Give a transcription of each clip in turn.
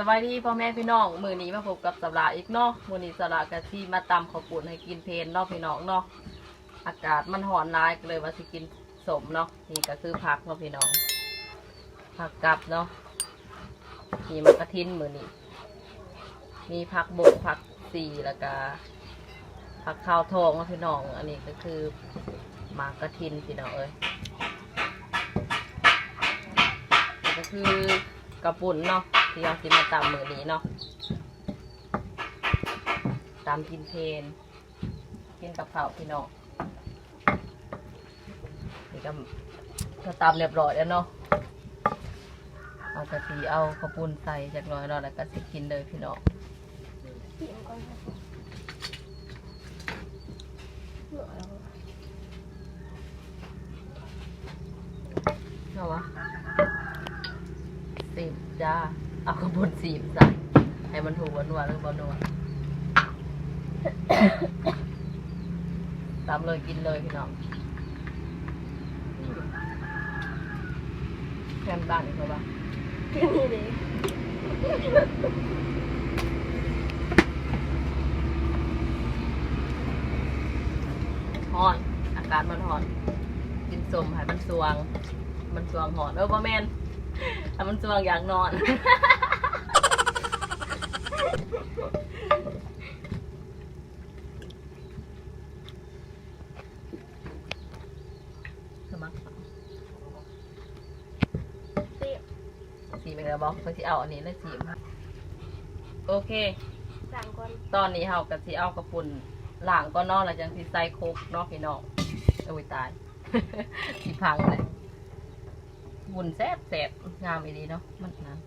สวัสดีพ่อแม่พี่น้องมือนี้มาพบกับสลาอีกเนาะมือนี้สลากะที่มาตำข้าวปุ้นให้กินเพลนเนาะพี่น้องเนาะอากาศมันหอนร้ายก็เลยว่าสิกินสมเนาะนี่ก็คือผักเนาะพี่น้อง ผักกับเนาะนี่มันกระทินมือนี้มีผักบกผักสีแล้วก็ผักข้าวทองเนาะพี่น้อง อันนี้ก็คือหมากกระทินพี่น้องเอ้ยก็คือกระปุ่นเนาะ ที่เราสิมาตำมือนี้เนาะตำกินเพนกินกับข้าวพี่น้องนี่ก็ก็ตำเรียบร้อยแล้วเนาะเอากะทิเอากระปุ่นใส่จากน้อยเนาะแล้วก็สิกินเลยพี่น้องเนค่ะเหนื่อยแล้วเอาวะสิบจ้า เอากระปุ่นสิบใส่ให้มันถูกหวานๆหรือบอนัวตำเลยกินเลยพี่น้องแคมบ้านอีกแล้วปะก็นี่เลยฮ้อนอากาศมันฮ้อน กินสมให้มันสวง มันสวงหอนเออบ่แมน ถ้ามันสวงอยากนอน สมัครเสียงสีเป็นกระบอกเพื่อที่เอาอันนี้แล้วสีมาโอเคสั่งก่อนตอนนี้เฮากับที่เอากระปุ่นหลังก็นอกแล้วจังที่ใส่โคกเนอกพี่น้องโอ้ยตายที่พังเลย บุญแซ่บแซ่บงามอีดีเนาะมันนั้น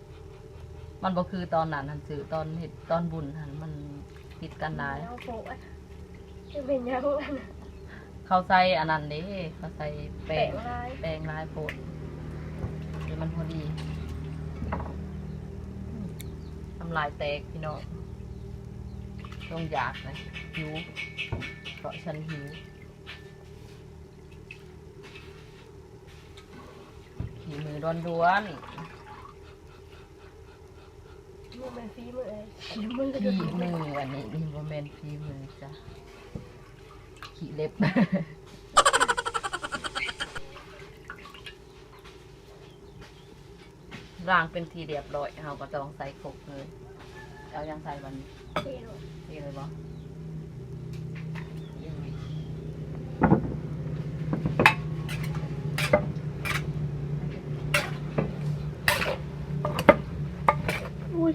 มันบ่คือตอนนั้นหันสื่อตอนเห็ดตอนบุญหันมันผิดกันหลายแล้วโผล่จะเป็นยังไงนะเขาใส่อันนั้นเด้เขาใส่แป้แปลงงลายแป้งลายโพดนี่มันพอดีทำลายแตกพี่น้องต้องอยากนะหิวเพราะฉันหิว ขี่มือด้วนด้วนมือเป็นฟีมือเลยขี่มือๆก็ขี่จะมือวันนี้นี่โมเมนขี่มือจ้ะขี่เล็บ ร่างเป็นทีเรียบร้อยเราก็ต้องใส่ครกเลยเอายังใส่วันนี้เสียงนี่เลยบ่ยังมี อุ้ย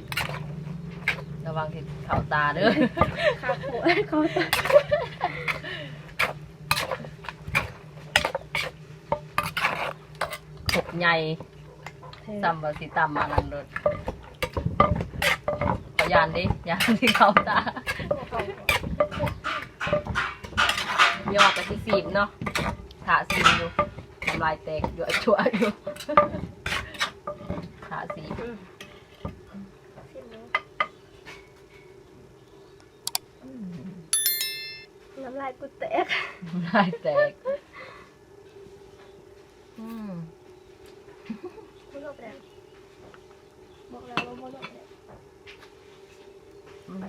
ระ วังที่เข่าตาเด้อขาดหัวเขาตาขบใหญ่ซ้ำบาสิตำมานั่นเลยขอยานดิยานที่เข่าตายอกกับที่สีบเนาะขาสีอยู่น้ำลายแตกอยู่ชั่วอยู่ขาสีบ น้ำลายกูแตกน้ำลายแตก อืมไม่รู้แปลงบอกแล้วว่าไม่รู้แปลงอืม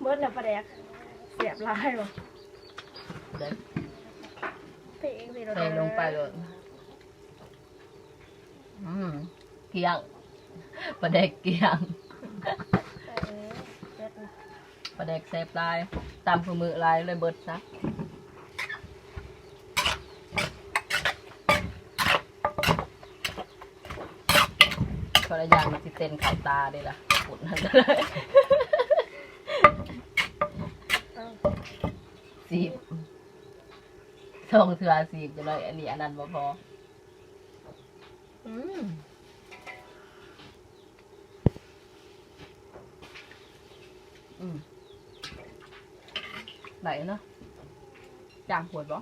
เบิร์ดแล้วประแดกเสียบลายหรอเดี๋ยวเพลงสิเราใส่ลงไปเลยอืมเกลียงประเด็กเกลียง เออเบิร์ดนะ ประเด็กเซฟลายตามขมือลายเลยเบิดซะพระยางมันสิเต้นเขับตาเด้ล่ะปุ่นนั่นเลยเอาสีบส่งเถื่อสีบจะเลยอันนี้อันนั้นบ่พอ อืม อืมไหนเนาะจางปวดบ่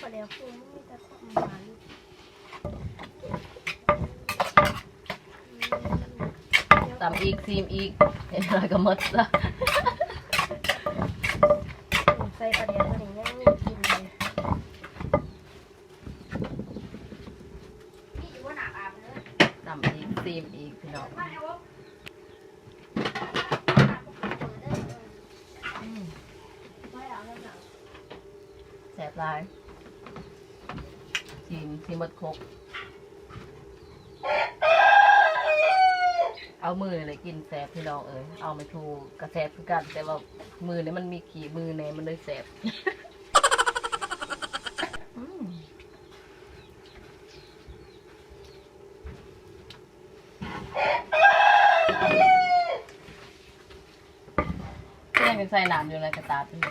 ประแดกฟูไม่แต่ความหวานตำอีกซีมอีกเห็นอะไรก็หมดซะ ใส่ประเดี๋ยวประเดี๋ยวยังมีกิน แสบลายชิมชิมหมดครบเอามือเลยกินแสบพี่น้องเอ้ยเอาไม่ถูกกระแสบคือกัน แต่ว่ามือเนี่ยมันมีขี่มือเนี่ยมันเลยแสบอืมก็ยังเป็นใส่หนามอยู่ในกระตาเป็นไง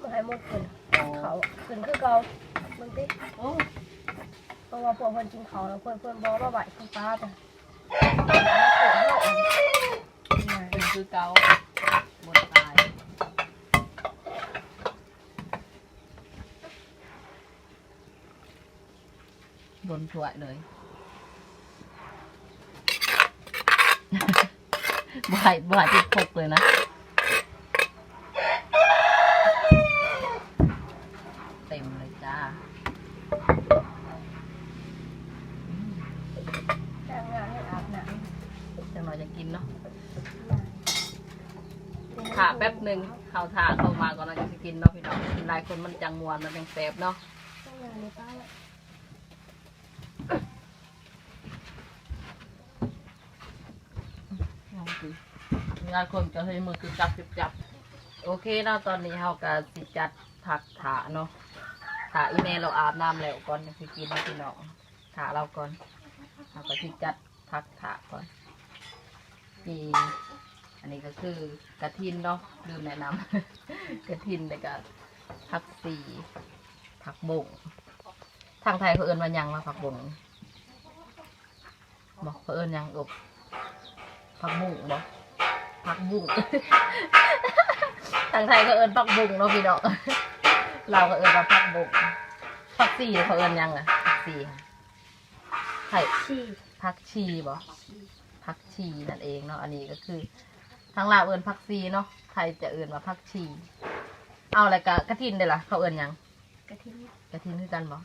มาให้หมดขึ้นโอ้ เขาขึ้นคือเก่ามึงติโอ้เพราะว่าพวกเพิ่นกินเขาแล้วเพิ่นเพิ่นบอกว่าไหวคุณป้าจ้ะเป็นคือเกาหมดตายบนถ้วยเลยบ่ายบ่ายติดพกเลยนะ เต็มเลยจ้าอืม จ้างงานให้อาบน้ จังหน่อยจะกินเนาะำ ถ่าแป๊บหนึ่งเขาถ่าเข้ามาก่อนเราจะกินเนาะพี่น้องหลายคนมันจังมวนมันจังแสบเนาะจ้างงานในป้าไว้ลองดูหลายคนจะให้มือคือจับจับจับโอเคเนาะตอนนี้เราก็สิจัดผักถาเนาะถาอีเมลเราอาบน้ำแล้วก่อนจะไปกินเนาะพี่น้องถาเราก่อนเราก็สิจัดผักถาก่อนมี อันนี้ก็คือกระทินเนาะลืมแนะนำ กระทินแล้วก็ผักสีผักบงทางไทยเขาเอิ้นว่าหยังว่าผักบงบอกเขาเอิ้นหยังอบผักบุ้งบอกผักบุ้งทางไทยเขาเอิ้นผักบุ้งเนาะพี่น้องเราก็เอิ้นว่าผักบุ้งผักสีเขาเอิ้นหยังอะผักสีค่ะไข่ชีผักชีบ่ผักชีนั่นเองเนาะอันนี้ก็คือ ทางลาวเอิ้นผักซีเนาะไทยจะเอิ้นว่าผักชี เอาอะไรกะกระทินได้ล่ะเขาเอิ้นหยังกระทิงกระทินคือกันบ่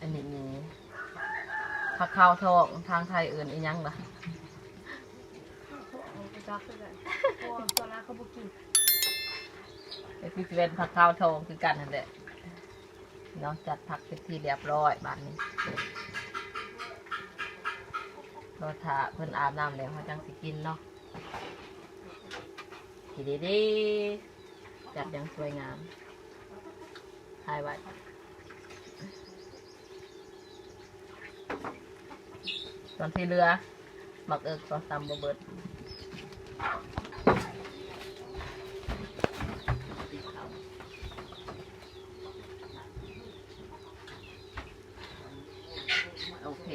อันนี้มีผักขาวทองทางไทยเอิ้นอีหยังล่ะกูจักคือกันเพราะว่าตัวนั้นเขาบ่กินก็คือสิเป็นผักขาวทองคือกันนั่นแหละเนาะจัดผักเป็นที่เรียบร้อยบ้านนี้ เราถ้าเพิ่นอาบน้ำแล้วเขาจังสิกินเนาะทีดีดีๆจัดอย่างสวยงามถ่ายไว้ตอนที่เรือหมักเอิกตอนตำบเบิด โอเค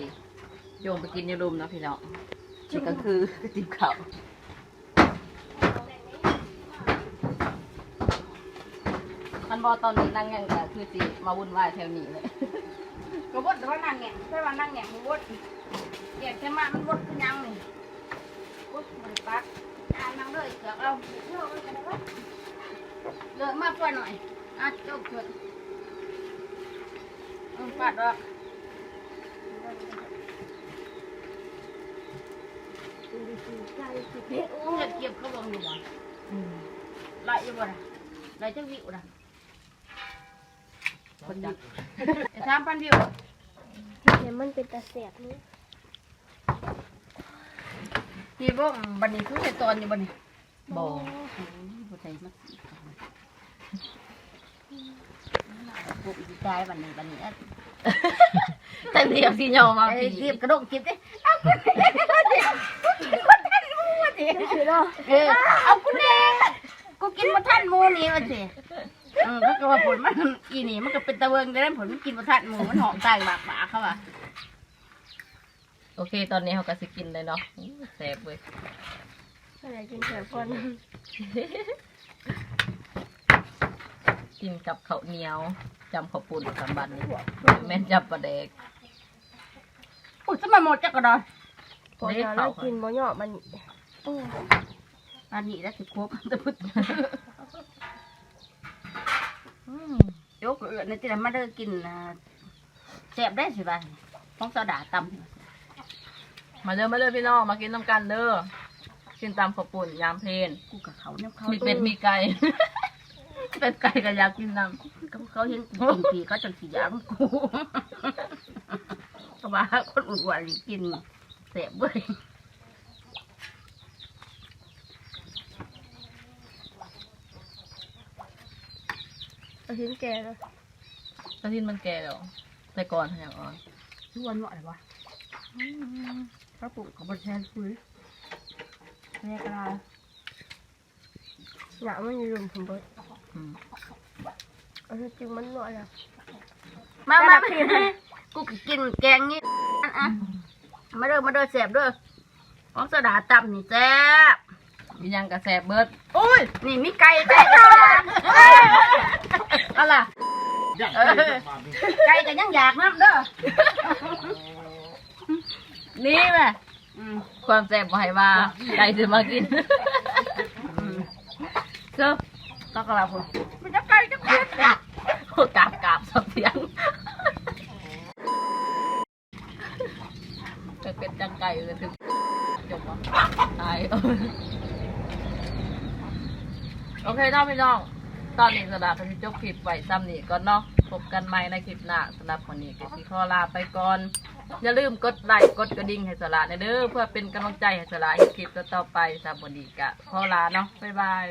โยมไปกินในรูมเนาะพี่น้องนี่ก็คือกระติบข้าวมันบอตอนนี้นั่งยังก็คือสิมาวุ่นวายแถวนี้เลย ก็บดแต่ว่านั่งแงะใช่ว่านั่งแงะมันบดแยกแค่มามันบดคือยังนี่บดมันปักอ่านั่งเลยเสือกเอาเลือกกันได้ปะเลือกมาปล่อยหน่อยอะจบเถอะอื มปัดออกโอ้ยจะเก็บเขาลงอยู่บ่อืมไล่อยู่บ่น่ะไล่จังวิวน่ะคนจักจะสามพันวิวเนี่ยมันเป็นตาแสบนี่พี่บ่งบัดนี้คือในตอนอยู่บัดนี้บอบ่ใจมาสิพวกอีกายบัดนี้บัดนี้แต่เรียบที่ยอมมาไอ้พี่เรียบกระดกจิบดิเอาคุณเด้คนทันมูมาสิคือ เนาะเออเอาคุณเด้กูกินมาทันหมูนี่มาสิเออก็ว่าผลมันอีนี่มันก็เป็นตะเวิงแต่นั้นผลมันกินมาทันหมูมันหอมตายบากบากเขาว่ะโอเค ตอนนี้เขาก็สิกินเลยเนาะอู้แซ่บเว้ยอะไรกินแสบคนกินกับข้าวเหนียวจำข้าวปุ้นกับบันนี้แม่นจับปลาแดกอุ้ยจะมาหมดจักกระดอน พอเราแล้วกินบ่เหยาะมันโอ้อันนี้แล้วสิครบตะพุดอืมยกเอือในที่ไหนมาเด้อกินอ่าแซ่บได้สิบ่ะของโซดาตำมาเด้อมาเด้อพี่น้องมากินน้ำกันเด้อกินตำข้าวปุ่นยามเพลนกูกับเขาเนี่ยเขามีเป็ดมีไก่เป็ดไก่ก็อยากกินน้ำเขาเขาเห็นกูกินปีเขาจังสียามกูก็ว่าคนอุ่นวันกิน แสบเว้ยเอาชิ้นแก่เลยกระทินมันแก่แล้วแต่ก่อนอย่างอ่อนชวนว่าอะไรวะเขาปลูกเขาบริแทนคุยแม่กลาหนามันอยู่หลุมผมเบิดอืมเอาจริงๆมันหน่อยอะมามามากูก็กินแกงนี่อะอะ มาเด้อมาเด้อแสบเด้อของสดาตับนี่แซ่บมีหยังกระแสบเบิดอุ้ยนี่มีไก่ไก่ก็อยากอะไรไก่ก็ยังอยากน้ำเด้อนี่แหละอืมความแสบบ่ให้ว่าไก่จะมากินอืมเจ้าต้องกระลาพุ่นมันจะไก่จะไก่โอ้กราบกราบสับเสียง จะเป็นจังไก่เลยถึงจบวะตายโอเคน้องพี่น้อง ตอนนี้สำหรับพี่จบคลิปไว้ซ้ำนี้ก่อนเนาะพบกันใหม่ในคลิปหน้าสำหรับวันนี้ก็สิขอลาไปก่อน อย่าลืมกดไลค์กดกระดิ่งให้สละในเด้อเพื่อเป็นกำลังใจให้สละให้คลิปต่อๆไปสำหรับวันนี้ก็ขอลาเนาะบ๊ายบาย